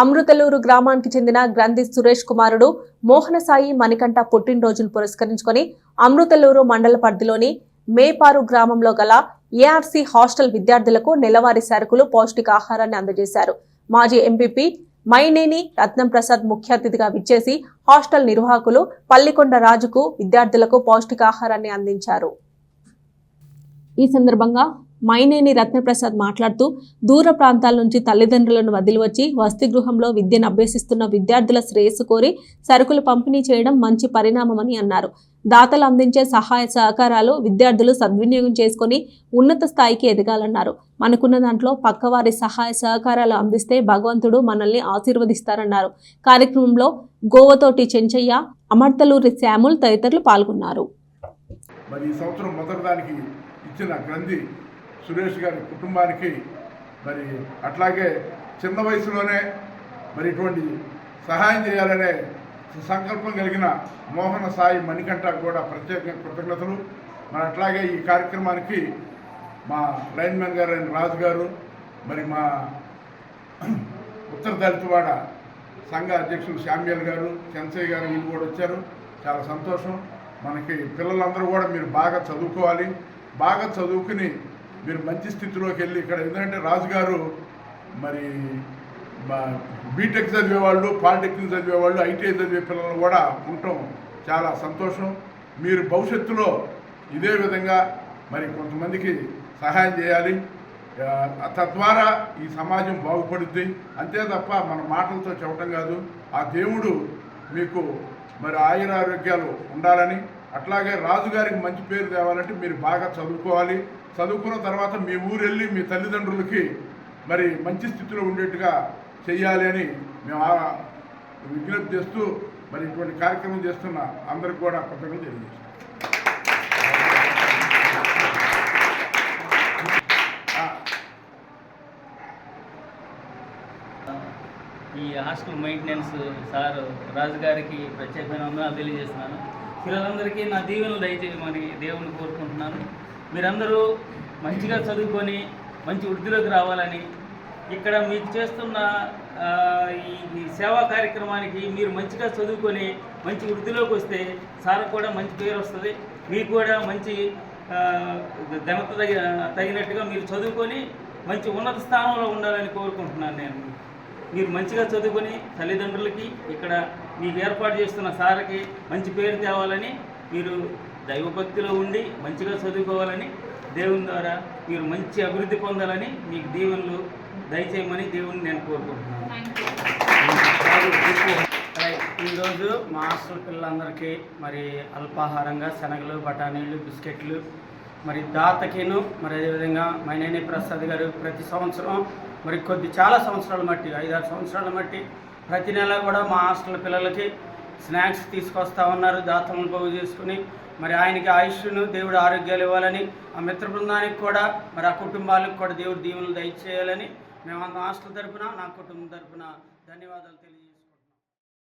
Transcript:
అమృతలూరు గ్రామానికి చెందిన గ్రంథి సురేష్ కుమారుడు మోహనసాయి మణికంఠ పుట్టినరోజును పురస్కరించుకొని అమృతలూరు మండల పరిధిలోని మేపారు గ్రామంలో గల ఏఆర్సీ హాస్టల్ విద్యార్థులకు నెలవారీ సరుకులు పౌష్టికాహారాన్ని అందజేశారు. మాజీ ఎంపీపీ మైనేని రత్నం ప్రసాద్ ముఖ్య అతిథిగా విచ్చేసి హాస్టల్ నిర్వాహకులు పల్లికొండ రాజుకు విద్యార్థులకు పౌష్టికాహారాన్ని అందించారు. ఈ సందర్భంగా మైనేని రత్నప్రసాద్ మాట్లాడుతూ దూర ప్రాంతాల నుంచి తల్లిదండ్రులను వదిలివచ్చి వసతి గృహంలో విద్యను అభ్యసిస్తున్న విద్యార్థుల శ్రేయస్సు కోరి సరుకులు పంపిణీ చేయడం మంచి పరిణామమని అన్నారు. దాతలు అందించే సహాయ సహకారాలు విద్యార్థులు సద్వినియోగం చేసుకొని ఉన్నత స్థాయికి ఎదగాలన్నారు. మనకున్న దాంట్లో పక్కవారి సహాయ సహకారాలు అందిస్తే భగవంతుడు మనల్ని ఆశీర్వదిస్తారన్నారు. కార్యక్రమంలో గోవతోటి చెంచయ్య అమర్తలూరి శ్యాముల్ తదితరులు పాల్గొన్నారు. మరి ఈ సంవత్సరం మొదటి దానికి ఇచ్చిన గ్రంథి సురేష్ గారి కుటుంబానికి మరి అట్లాగే చిన్న వయసులోనే మరి ఇటువంటి సహాయం చేయాలనే సంకల్పం కలిగిన మోహన సాయి మణికంఠ కూడా ప్రత్యేక కృతజ్ఞతలు. మరి అట్లాగే ఈ కార్యక్రమానికి మా లైన్మెన్ గారు అయిన రాజు గారు మరి మా ఉత్తర దళితవాడ సంఘ అధ్యక్షులు శామ్యుల్ గారు చెన్సయ్య గారు వీళ్ళు కూడా వచ్చారు. చాలా సంతోషం. మనకి పిల్లలందరూ కూడా మీరు బాగా చదువుకోవాలి. బాగా చదువుకుని మీరు మంచి స్థితిలోకి వెళ్ళి ఇక్కడ ఎందుకంటే రాజుగారు మరి బీటెక్ చదివేవాళ్ళు పాలిటెక్నిక్ చదివేవాళ్ళు ఐటీఐ చదివే పిల్లలు కూడా ఉండటం చాలా సంతోషం. మీరు భవిష్యత్తులో ఇదే విధంగా మరి కొంతమందికి సహాయం చేయాలి. తద్వారా ఈ సమాజం బాగుపడుద్ది. అంతే తప్ప మన మాటలతో చెప్పటం కాదు. ఆ దేవుడు మీకు మరి ఆయుర ఆరోగ్యాలు ఉండాలని అట్లాగే రాజుగారికి మంచి పేరు తేవాలంటే మీరు బాగా చదువుకోవాలి. చదువుకున్న తర్వాత మీ ఊరు వెళ్ళి మీ తల్లిదండ్రులకి మరి మంచి స్థితిలో ఉండేట్టుగా చెయ్యాలి అని మేము విజ్ఞప్తి చేస్తూ మరి ఇటువంటి కార్యక్రమం చేస్తున్న అందరికి కూడా కృతజ్ఞతలు తెలియజేస్తాం ఈ హాస్టల్ మెయింటెనెన్స్ సార్ రాజుగారికి ప్రత్యేకమైన వందనాలు తెలియజేస్తున్నాను. పిల్లలందరికీ నా దీవెనలు దయచేయమని దేవుని కోరుకుంటున్నాను. మీరందరూ మంచిగా చదువుకొని మంచి వృద్ధిలోకి రావాలని ఇక్కడ మీకు చేస్తున్న ఈ సేవా కార్యక్రమానికి మీరు మంచిగా చదువుకొని మంచి వృద్ధిలోకి వస్తే సార్ కూడా మంచి పేరు వస్తుంది. మీకు కూడా మంచి ఘనత తగినట్టుగా మీరు చదువుకొని మంచి ఉన్నత స్థానంలో ఉండాలని కోరుకుంటున్నాను నేను. మీరు మంచిగా చదువుకొని తల్లిదండ్రులకి ఇక్కడ మీకు ఏర్పాటు చేస్తున్న సార్కి మంచి పేరు తేవాలని మీరు దైవభక్తిలో ఉండి మంచిగా చదువుకోవాలని దేవుని ద్వారా మీరు మంచి అభివృద్ధి పొందాలని మీకు దీవెనలు దయచేయమని దేవుని నేను కోరుకుంటున్నాను. ఈరోజు మా హాస్టల్ పిల్లలందరికీ మరి అల్పాహారంగా శనగలు బఠానీలు బిస్కెట్లు మరి దాతకిను మరి అదేవిధంగా మైనేని ప్రసాద్ గారు ప్రతి సంవత్సరం మరి కొద్ది చాలా సంవత్సరాల మట్టి ఐదారు సంవత్సరాల మట్టి ప్రతి నెల కూడా మా హాస్టల్ పిల్లలకి స్నాక్స్ తీసుకొస్తా ఉన్నారు దాతలను పోగు చేసుకుని. మరి ఆయనకి ఆయుష్ను దేవుడు ఆరోగ్యాలు ఇవ్వాలని ఆ మిత్ర బృందానికి కూడా మరి ఆ కుటుంబాలకు కూడా దేవుడు దీవులు దయచేయాలని. మేము హాస్టల్ తరపున నా కుటుంబం తరపున ధన్యవాదాలు తెలియ